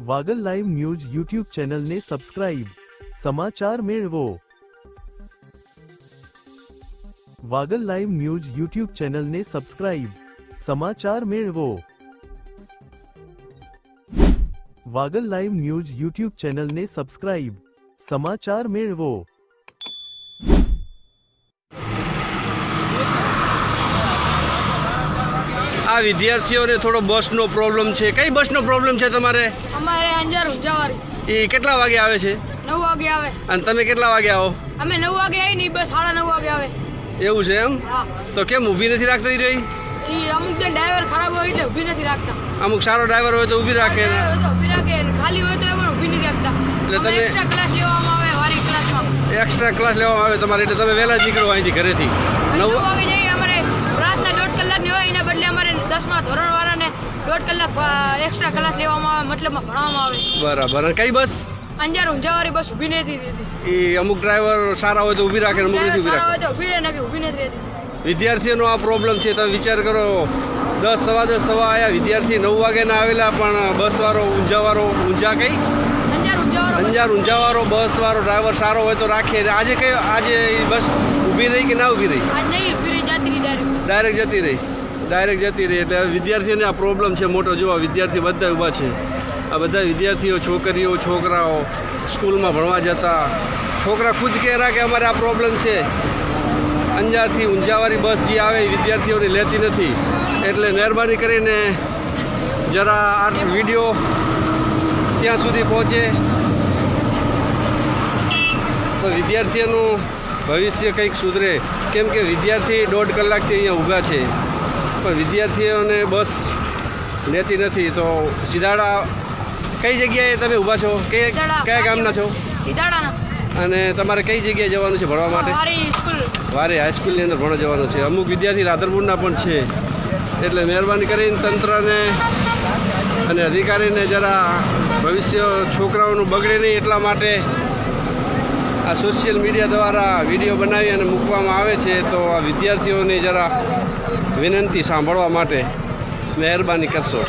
Vagal live news YouTube channel ने subscribe. समाचार में वो। Vagal live news YouTube channel ने सब्सक्राइब। समाचार में वो। Vagal live news YouTube channel ने सब्सक्राइब। समाचार में वो। આ વિદ્યાર્થીઓને થોડો બસનો પ્રોબ્લેમ છે. કઈ બસનો પ્રોબ્લેમ છે તમારે? અમારે અંજાર ઉજાવારી. એ કેટલા વાગે આવે છે? નવ વાગે આવે. અને તમે કેટલા વાગે આવો? અમે નવ વાગે આવી ને બસ સાડા નવ વાગે આવે. એવું છે એમ? તો કેમ ઊભી નથી રાખતો રહી? અમુક દિન ડ્રાઈવર ખરાબ હોય એટલે ઊભી નથી રાખતા. અમુક સારો ડ્રાઈવર હોય તો ઊભી રાખે ઊભી રાખે ખાલી હોય તો એ પણ ઊભી નથી રાખતા. એટલે તમે- એક્સ્ટ્રા ક્લાસ લેવામાં આવે વારી ક્લાસમાં એક્સ્ટ્રા ક્લાસ લેવામાં આવે તમારે એટલે તમે વહેલા નીકળો અહીંથી ઘરેથી. નવ વાગે દસમા ધોરણવાળાને દોઢ કલાક એક્સ્ટ્રા ક્લાસ લેવામાં આવે મતલબમાં ભણવામાં આવે. બરાબર. અને કઈ બસ? અંજાર ઉંજાવારી બસ ઊભી નથી રહેતી. એ અમુક ડ્રાઈવર સારા હોય તો ઊભી રાખે અમુક નથી ઊભી સારા રાખે હોય તો ઊભી રહે નથી ઊભી નથી રહેતી. વિદ્યાર્થીઓનો આ પ્રોબ્લેમ છે તમે વિચાર કરો. દસ સવા દસ થવા આવ્યા વિદ્યાર્થી નવ વાગે ના આવેલા પણ બસવાળો ઊંઝાવાળો ઊંઝા કઈ? અંજાર ઉંજાવારો બસ. વાળો ડ્રાઈવર સારો હોય તો રાખે. આજે કઈ આજે બસ ઊભી રહી કે ના ઊભી રહી? ડાયરેક્ટ જતી રહી. ડાયરેક્ટ જતી રહી એટલે વિદ્યાર્થીઓને આ પ્રોબ્લેમ છે મોટો. જોવા વિદ્યાર્થી બધા ઊભા છે. આ બધા વિદ્યાર્થીઓ, છોકરીઓ, છોકરાઓ સ્કૂલમાં ભણવા જતા. છોકરા ખુદ કહેરા કે અમારે આ પ્રોબ્લેમ છે. અંજારથી ઊંઝાવાળી બસ જે આવે એ વિદ્યાર્થીઓને લેતી નથી. એટલે મહેરબાની કરીને જરા આ વીડિયો ત્યાં સુધી પહોંચે. તો વિદ્યાર્થીઓનું ભવિષ્ય કંઈક સુધરે. કેમ કે વિદ્યાર્થી દોઢ કલાકથી અહીંયા ઊભા છે. પણ વિદ્યાર્થીઓને બસ લેતી નથી. તો સીધાડા કઈ જગ્યાએ તમે ઊભા છો? કે કયા ગામના છો? અને તમારે કઈ જગ્યાએ જવાનું છે ભણવા માટે? વારે હાઈસ્કૂલની અંદર ભણવા જવાનું છે. અમુક વિદ્યાર્થી રાધરપુરના પણ છે. એટલે મહેરબાની કરીને તંત્રને અને અધિકારીને જરા ભવિષ્ય છોકરાઓનું બગડે નહીં એટલા માટે આ સોશિયલ મીડિયા દ્વારા વીડિયો બનાવી અને મૂકવામાં આવે છે, તો આ વિદ્યાર્થીઓની જરા વિનંતી સાંભળવા માટે મહેરબાની કરશો.